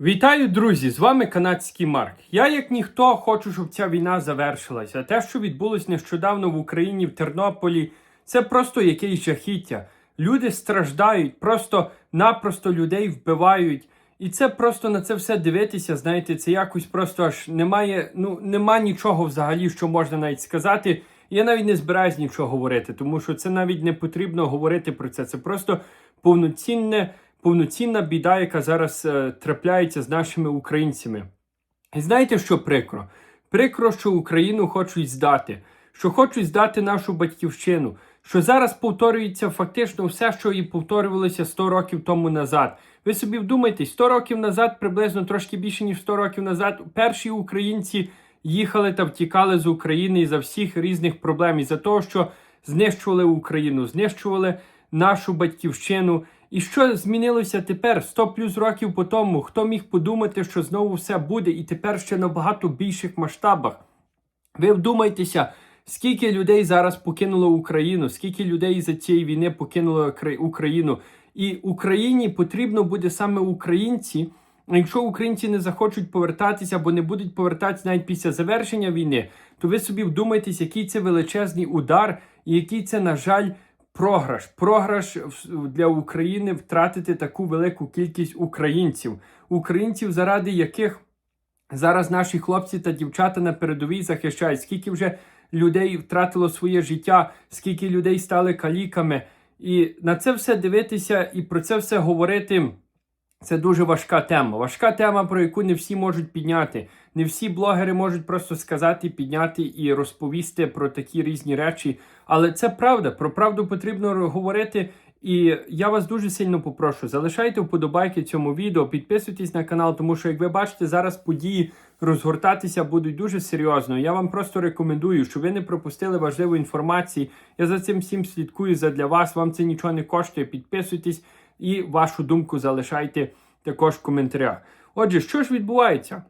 Вітаю, друзі! З вами канадський Марк. Я, як ніхто, хочу, щоб ця війна завершилася. Те, що відбулось нещодавно в Україні, в Тернополі, це просто якесь жахіття. Люди страждають, просто-напросто людей вбивають. І це просто на це все дивитися, знаєте, це якось просто аж немає, ну нема нічого взагалі, що можна навіть сказати. Я навіть не збираюсь нічого говорити, тому що це навіть не потрібно говорити про це. Це просто повноцінне, повноцінна біда, яка зараз е, трапляється з нашими українцями. І знаєте, що прикро? Прикро, що Україну хочуть здати, що хочуть здати нашу батьківщину, що зараз повторюється фактично все, що і повторювалося 100 років тому назад. Ви собі вдумайтесь, 100 років назад, приблизно трошки більше ніж 100 років назад, перші українці їхали та втікали з України за всіх різних проблем, із за того, що знищували Україну, знищували нашу батьківщину. І що змінилося тепер 100 плюс років по тому? Хто міг подумати, що знову все буде, і тепер ще на багато більших масштабах? Ви вдумайтеся, скільки людей зараз покинуло Україну, скільки людей за цієї війни покинуло Україну. І Україні потрібно буде саме українці. Якщо українці не захочуть повертатися або не будуть повертатися навіть після завершення війни, то ви собі вдумайтесь, який це величезний удар, і який це, на жаль, програш. Програш для України втратити таку велику кількість українців, українців, заради яких Зараз наші хлопці та дівчата на передовій захищають, скільки вже людей втратило своє життя, скільки людей стали каліками. І на це все дивитися і про це все говорити. Це дуже важка тема. Важка тема, про яку не всі можуть підняти. Не всі блогери можуть просто сказати, підняти і розповісти про такі різні речі. Але це правда. Про правду потрібно говорити. І я вас дуже сильно попрошу, залишайте вподобайки цьому відео, підписуйтесь на канал, тому що, як ви бачите, зараз події розгортатися будуть дуже серйозно. Я вам просто рекомендую, щоб ви не пропустили важливої інформації. Я за цим всім слідкую задля вас. Вам це нічого не коштує. Підписуйтесь і вашу думку залишайте також в коментарях. Отже, що ж відбувається?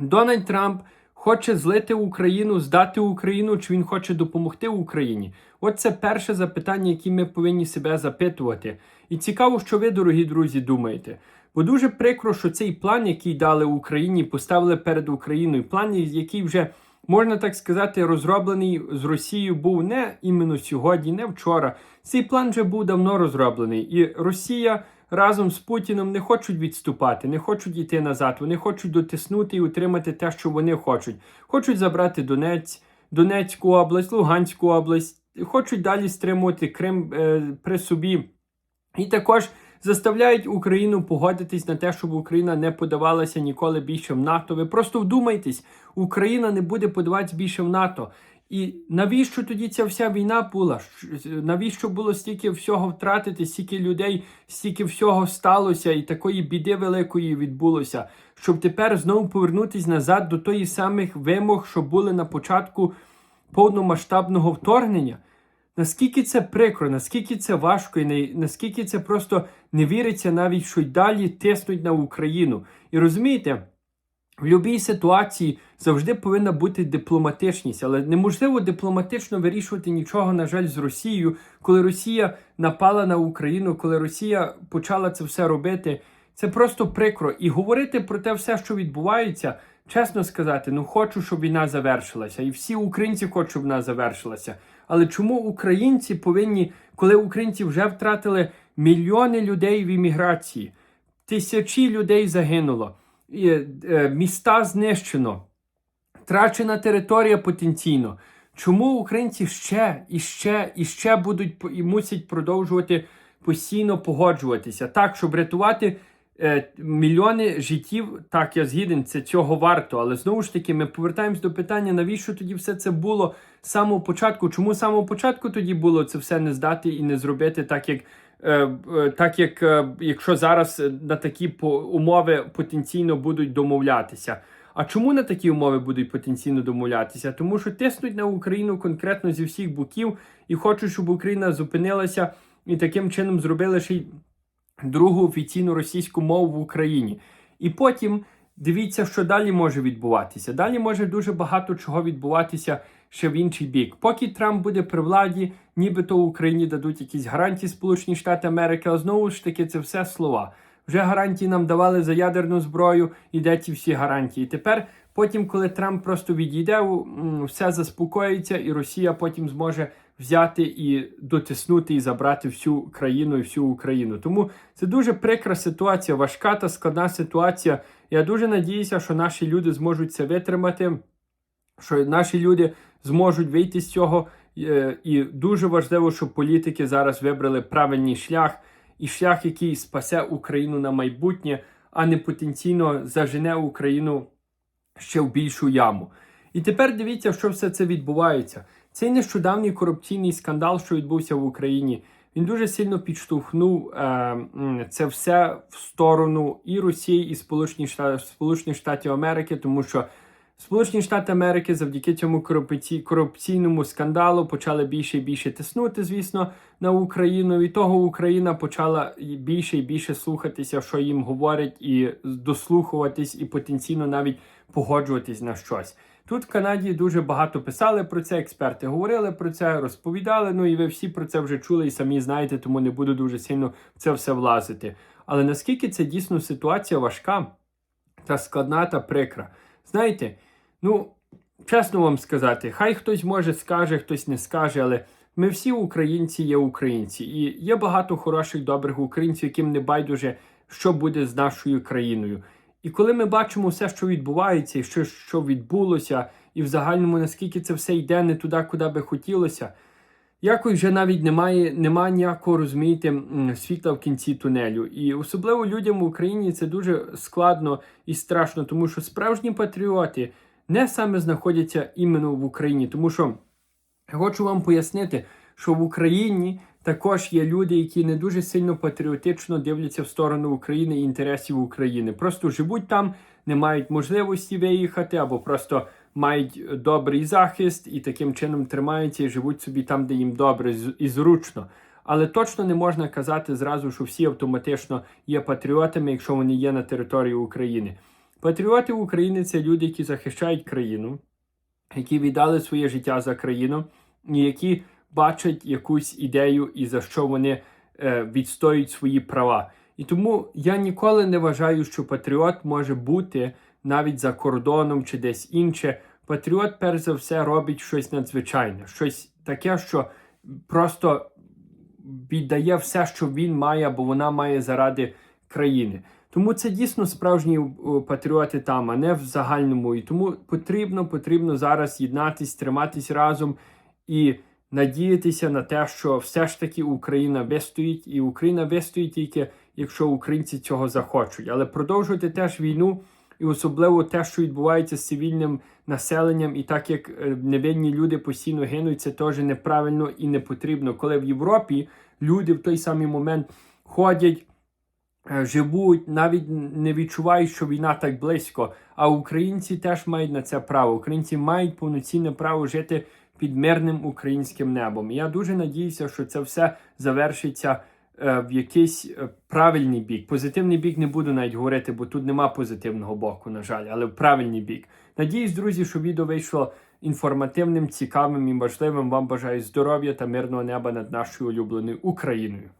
Дональд Трамп хоче злити Україну, здати Україну, чи він хоче допомогти Україні? От це перше запитання, яке ми повинні себе запитувати. І цікаво, що ви, дорогі друзі, думаєте. Бо дуже прикро, що цей план, який дали Україні, поставили перед Україною, план, який вже можна так сказати, розроблений з Росією, був не іменно сьогодні, не вчора. Цей план вже був давно розроблений, і Росія разом з Путіним не хочуть відступати, не хочуть йти назад. Вони хочуть дотиснути і утримати те, що вони хочуть. Хочуть забрати Донець, Донецьку область, Луганську область, хочуть далі стримувати Крим е, при собі. І також заставляють Україну погодитись на те, щоб Україна не подавалася ніколи більше в НАТО. Ви просто вдумайтесь, Україна не буде подаватися більше в НАТО. І навіщо тоді ця вся війна була? Навіщо було стільки всього втратити, стільки людей, стільки всього сталося, і такої біди великої відбулося, щоб тепер знову повернутися назад до тої самих вимог, що були на початку повномасштабного вторгнення? Наскільки це прикро, наскільки це важко, і наскільки це просто не віриться навіть, що й далі тиснуть на Україну. І розумієте, в будь-якій ситуації завжди повинна бути дипломатичність, але неможливо дипломатично вирішувати нічого, на жаль, з Росією, коли Росія напала на Україну, коли Росія почала це все робити. Це просто прикро. І говорити про те все, що відбувається, чесно сказати, ну хочу, щоб війна завершилася. І всі українці хочуть, щоб вона завершилася. Але чому українці повинні, коли українці вже втратили мільйони людей в імміграції, тисячі людей загинуло, і, е, міста знищено, втрачена територія потенційно. Чому українці ще і ще і ще будуть і мусять продовжувати постійно погоджуватися так, щоб рятувати е, мільйони життів? Так, я згіден, це цього варто. Але знову ж таки, ми повертаємось до питання, навіщо тоді все це було з самого початку? Чому з самого початку тоді було це все не здати і не зробити так, як Е, е, так як е, якщо зараз на такі умови потенційно будуть домовлятися. А чому на такі умови будуть потенційно домовлятися? Тому що тиснуть на Україну конкретно зі всіх боків і хочуть, щоб Україна зупинилася і таким чином зробила ще й другу офіційну російську мову в Україні. І потім дивіться, що далі може відбуватися. Далі може дуже багато чого відбуватися ще в інший бік. Поки Трамп буде при владі, нібито Україні дадуть якісь гарантії Сполучені Штати Америки, але знову ж таки це все слова. Вже гарантії нам давали за ядерну зброю, і де ті всі гарантії. Тепер, потім, коли Трамп просто відійде, все заспокоїться, і Росія потім зможе взяти і дотиснути і забрати всю країну і всю Україну. Тому це дуже прикра ситуація, важка та складна ситуація. Я дуже надіюся, що наші люди зможуть це витримати, що наші люди зможуть вийти з цього. Е, І дуже важливо, щоб політики зараз вибрали правильний шлях і шлях, який спасе Україну на майбутнє, а не потенційно зажене Україну ще в більшу яму. І тепер дивіться, що все це відбувається. Цей нещодавній корупційний скандал, що відбувся в Україні, він дуже сильно підштовхнув е, це все в сторону і Росії, і Сполучених Штатів, Сполучених Штатів Америки, тому що Сполучені Штати Америки завдяки цьому корупці- корупційному скандалу почали більше і більше тиснути, звісно, на Україну. І того Україна почала більше і більше слухатися, що їм говорять, і дослухуватись, і потенційно навіть погоджуватись на щось. Тут в Канаді дуже багато писали про це, експерти говорили про це, розповідали. Ну і ви всі про це вже чули і самі знаєте, тому не буду дуже сильно в це все влазити. Але наскільки це дійсно ситуація важка та складна та прикра? Знаєте, ну чесно вам сказати, хай хтось може скаже, хтось не скаже, але ми всі українці є українці, і є багато хороших, добрих українців, яким не байдуже, що буде з нашою країною. І коли ми бачимо все, що відбувається, і що, що відбулося, і в загальному наскільки це все йде не туди, куди би хотілося, якось вже навіть немає, немає ніякого розумієте, світла в кінці тунелю. І особливо людям в Україні це дуже складно і страшно, тому що справжні патріоти не саме знаходяться іменно в Україні, тому що я хочу вам пояснити, що в Україні також є люди, які не дуже сильно патріотично дивляться в сторону України і інтересів України. Просто живуть там, не мають можливості виїхати, або просто мають добрий захист і таким чином тримаються і живуть собі там, де їм добре і зручно. Але точно не можна казати зразу, що всі автоматично є патріотами, якщо вони є на території України. Патріоти України це люди, які захищають країну, які віддали своє життя за країну, і які бачать якусь ідею і за що вони е, відстоюють свої права. І тому я ніколи не вважаю, що патріот може бути навіть за кордоном чи десь інше. Патріот, перш за все, робить щось надзвичайне, щось таке, що просто віддає все, що він має або вона має заради країни. Тому це дійсно справжні е, патріоти там, а не в загальному. І тому потрібно, потрібно зараз єднатись, триматись разом і надіятися на те, що все ж таки Україна вистоїть, і Україна вистоїть тільки, якщо українці цього захочуть. Але продовжувати теж війну. І особливо те, що відбувається з цивільним населенням, і так як е, невинні люди постійно гинуть, це теж неправильно і не потрібно. Коли в Європі люди в той самий момент ходять, е, живуть, навіть не відчувають, що війна так близько. А українці теж мають на це право. Українці мають повноцінне право жити під мирним українським небом. Я дуже надіюся, що це все завершиться е, в якийсь е, правильний бік. Позитивний бік не буду навіть говорити, бо тут нема позитивного боку, на жаль, але в правильний бік. Надіюсь, друзі, що відео вийшло інформативним, цікавим і важливим. Вам бажаю здоров'я та мирного неба над нашою улюбленою Україною.